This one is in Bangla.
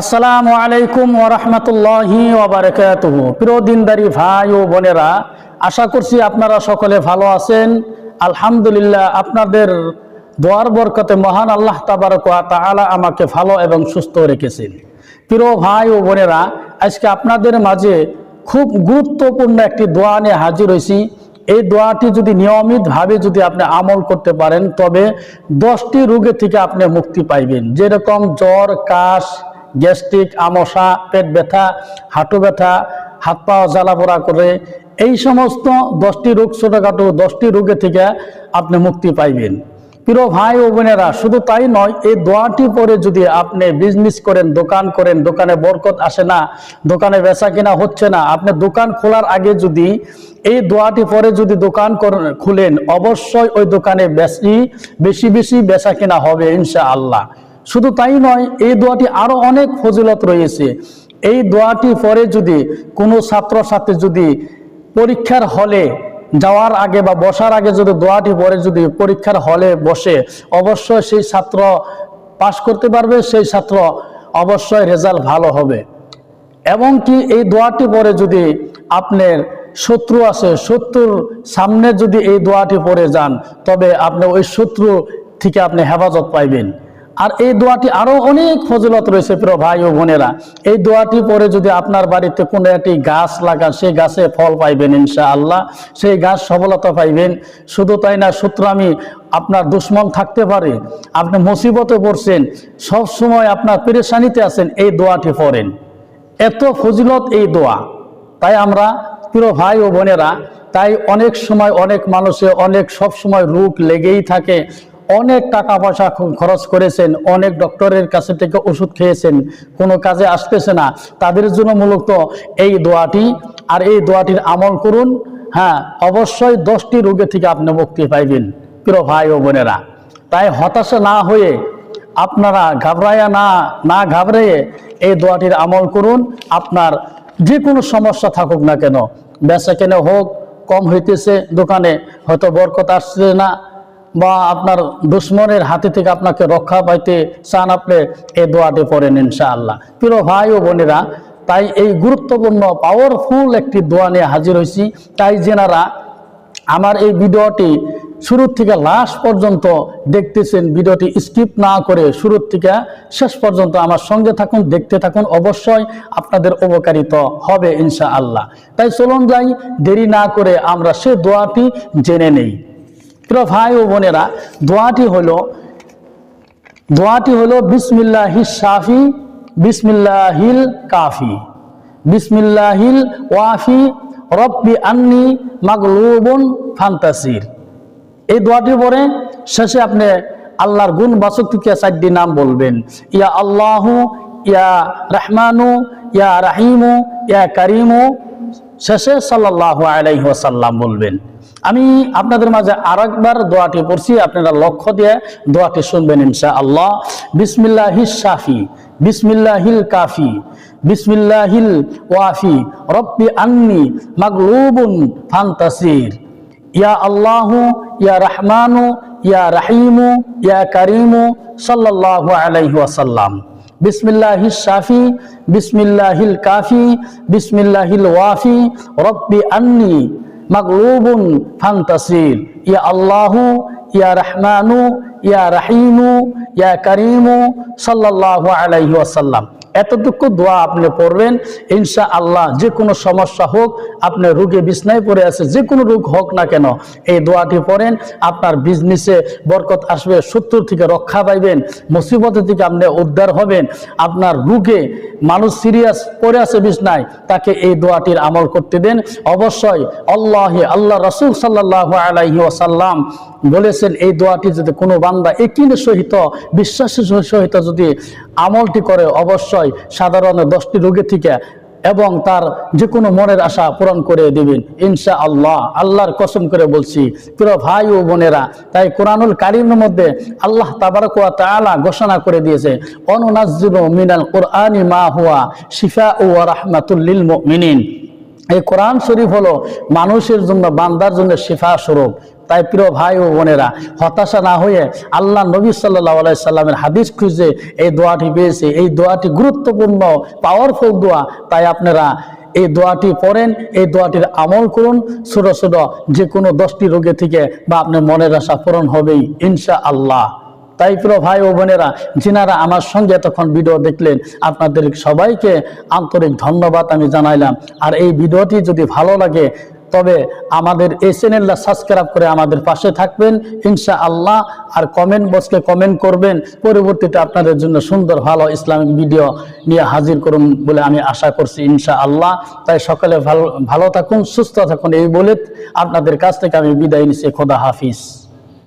আসসালামু আলাইকুম ওরহমতুল্লাহি ওবরাকাতুহ প্রিয় দিনদারি ভাই ও বোনেরা, আশা করছি আপনারা সকলে ভালো আছেন। আলহামদুলিল্লাহ, আপনাদের দোয়ার বরকতে মহান আল্লাহ তাবারক ওয়া তাআলা আমাকে ভালো এবং সুস্থ রেখেছেন। প্রিয় ভাই ও বোনেরা, আজকে আপনাদের মাঝে খুব গুরুত্বপূর্ণ একটি দোয়া নিয়ে হাজির হয়েছি। এই দোয়াটি যদি নিয়মিতভাবে যদি আপনি আমল করতে পারেন, তবে দশটি রোগে থেকে আপনি মুক্তি পাইবেন। যেরকম জ্বর, কাশ গ্যাস্ট্রিক আমশা পেট ব্যথা, হাঁটু ব্যথা, হাত পা জ্বালাপোড়া করে, এই সমস্ত দশটি রোগ ছোটোখাটো দশটি রোগে থেকে আপনি মুক্তি পাইবেন। প্রিয় ভাই ও বোনেরা, শুধু তাই নয়, এই দোয়াটি পরে যদি আপনি বিজনেস করেন, দোকান করেন, দোকানে বরকত আসে না, দোকানে বেচা কিনা হচ্ছে না, আপনি দোকান খোলার আগে যদি এই দোয়াটি পরে যদি দোকান খুলেন, অবশ্যই ওই দোকানে বেশি বেশি বেশি বেচা কিনা হবে ইনশা আল্লাহ শুধু তাই নয়, এই দোয়াটি আরও অনেক ফজিলত রয়েছে। এই দোয়াটি পরে যদি কোনো ছাত্র সাথে যদি পরীক্ষার হলে যাওয়ার আগে বা বসার আগে যদি দোয়াটি পরে যদি পরীক্ষার হলে বসে, অবশ্যই সেই ছাত্র পাশ করতে পারবে, সেই ছাত্র অবশ্যই রেজাল্ট ভালো হবে। এবং কি এই দোয়াটি পরে যদি আপনার শত্রু আছে, শত্রুর সামনে যদি এই দোয়াটি পড়ে যান, তবে আপনি ওই শত্রু থেকে আপনি হেফাজত পাইবেন। আর এই দোয়াটি আরও অনেক ফজিলত রয়েছে প্রিয় ভাই ও বোনেরা। এই দোয়াটি পরে যদি আপনার বাড়িতে কোনো একটি গাছ লাগান, সেই গাছে ফল পাইবেন ইনশা আল্লাহ সেই গাছ সফলতা পাইবেন। শুধু তাই না, সূত্র আমি আপনার দুশ্মন থাকতে পারে, আপনি মুসিবতে পড়ছেন, সব সময় আপনার পেরেশানিতে আছেন, এই দোয়াটি পড়েন। এত ফজিলত এই দোয়া। তাই আমরা প্রিয় ভাই ও বোনেরা, তাই অনেক সময় অনেক মানুষে অনেক সব সময় রোগ লেগেই থাকে অনেক টাকা পয়সা খরচ করেছেন, অনেক ডক্টরের কাছে থেকে ওষুধ খেয়েছেন, কোনো কাজে আসতেছে না। তাদের জন্য মূলত এই দোয়াটি, আর এই দোয়াটির আমল করুন। হ্যাঁ অবশ্যই দশটি রোগে থেকে আপনি মুক্তি পাইবেন, প্রিয় ভাই ও বোনেরা। তাই হতাশা না হয়ে, আপনারা ঘাবড়াইয়া না না ঘাবড়িয়ে এই দোয়াটির আমল করুন। আপনার যে কোনো সমস্যা থাকুক না কেন, বেচা কেনে হোক, কম হইতেছে, দোকানে হয়তো বরকত আসছে না বা আপনার দুশ্মনের হাতে থেকে আপনাকে রক্ষা পাইতে চান, আপনি এই দোয়াটি পড়েন ইনশাআল্লাহ। প্রিয় ভাই ও বোনেরা, তাই এই গুরুত্বপূর্ণ পাওয়ারফুল একটি দোয়া নিয়ে হাজির হয়েছি তাই যেনারা আমার এই ভিডিওটি শুরুর থেকে লাস্ট পর্যন্ত দেখতেছেন, ভিডিওটি স্কিপ না করে শুরুর থেকে শেষ পর্যন্ত আমার সঙ্গে থাকুন, দেখতে থাকুন, অবশ্যই আপনাদের উপকারিত হবে ইনশা আল্লাহ তাই চলুন যাই, দেরি না করে আমরা সে দোয়াটি জেনে নেই। প্রিয় ভাই ও বোনেরা, দোয়াটি হলো দোয়াটি হলো বিসমিল্লাহি শাফি, বিসমিল্লাহিল কাফি। বিসমিল্লাহিল ওয়াফি, রব্বি আন্নি মাগলুবুন ফান্তাসির। এই দোয়াটি পরে শেষে আপনি আল্লাহর গুণ বাচক চারটি নাম বলবেন। ইয়া আল্লাহু, ইয়া রহমানু, ইয়া রাহিমু, ইয়া কারিমু শেষে সাল্লাল্লাহু আলাইহি ওয়াসাল্লাম বলবেন, আমি আপনাদের মাঝে আর একবার দোয়াটি পড়ছি, আপনারা লক্ষ্য দিয়ে দোয়াটি শুনবেন ইনশা আল্লাহ বিসমিল্লাহিস শাফি, বিসমিল্লাহিল কাফি, বিসমিল্লাহিল ওয়াফি, রব্বি আন্নি মাগলুবুন ফান্তাসির। ইয়া আল্লাহ, ইয়া রহমানু, ইয়া রাহিমু, ইয়া কারিমু, সাল্লাল্লাহু আলাইহি ওয়াসাল্লাম। বিসমিল্লাহিস শাফি বিসমিল্লাহিল কাফি বিসমিল্লাহিল ওয়াফি রব্বি আন্নি মাগলুবুন ফান্তাসির ইয়া আল্লাহু ইয়া রহমানু ইয়া রাহিমু ইয়া কারিমু সাল্লাল্লাহু আলাইহি ওয়াসাল্লাম এতটুকু দোয়া আপনি পড়বেন ইনশা আল্লাহ যে কোনো সমস্যা হোক, আপনি রোগে বিছনায় পড়ে আছে যে কোনো রোগ হোক না কেন, এই দোয়াটি পড়েন, আপনার বিজনেসে বরকত আসবে, শত্রুর থেকে রক্ষা পাইবেন, মুসিবতের থেকে আপনি উদ্ধার হবেন, আপনার রোগে মানুষ সিরিয়াস পড়ে আছে বিছনায়, তাকে এই দোয়াটির আমল করতে দেন। অবশ্যই আল্লাহ আল্লাহ রসুল সাল্লাহ আলাইহি ওয়াসাল্লাম বলেছেন, এই দোয়াটি যদি কোনো বান্দা একিনের সহিত, বিশ্বাসের সহিত যদি আমলটি করে, অবশ্যই সাধারণ দশটি রোগের থেকে এবং তার যে কোনো মনের আশা পূরণ করে দিবেন। ইনশা আল্লাহ আল্লাহর কসম করে বলছি, প্রিয় ভাই ও বোনেরা, তাই কোরআনুল কারিমের মধ্যে আল্লাহ তাবারক তালা ঘোষণা করে দিয়েছে অনুনাজ মিনাল কোরআনি মা হুয়া শিফা ও রাহমাতুল লিল মুমিনিন। এই কোরআন শরীফ হলো মানুষের জন্য, বান্দার জন্য শিফা স্বরূপ। তাই প্রিয় ভাই ও বোনেরা, হতাশা না হয়ে আল্লাহ নবী সাল্লাহ সাল্লামের হাদিস খুঁজে এই দোয়াটি পেয়েছে। এই দোয়াটি গুরুত্বপূর্ণ পাওয়ারফুল দোয়া। তাই আপনারা এই দোয়াটি পড়েন, এই দোয়াটির আমল করুন। ছোট ছোট যে কোনো দশটি রোগে থেকে বা আপনার মনের আশা পূরণ হবেই ইনশা আল্লাহ তাই প্রিয় ভাই ও বোনেরা, যিনারা আমার সঙ্গে এতক্ষণ ভিডিও দেখলেন, আপনাদের সবাইকে আন্তরিক ধন্যবাদ আমি জানাইলাম। আর এই ভিডিওটি যদি ভালো লাগে, তবে আমাদের এই চ্যানেলটা সাবস্ক্রাইব করে আমাদের পাশে থাকবেন ইনশা আল্লাহ আর কমেন্ট বক্সকে কমেন্ট করবেন, পরবর্তীতে আপনাদের জন্য সুন্দর ভালো ইসলামিক ভিডিও নিয়ে হাজির করুন বলে আমি আশা করছি ইনশা আল্লাহ তাই সকালে ভালো ভালো থাকুন, সুস্থ থাকুন, এই বলে আপনাদের কাছ থেকে আমি বিদায় নিচ্ছি। খোদা হাফিজ।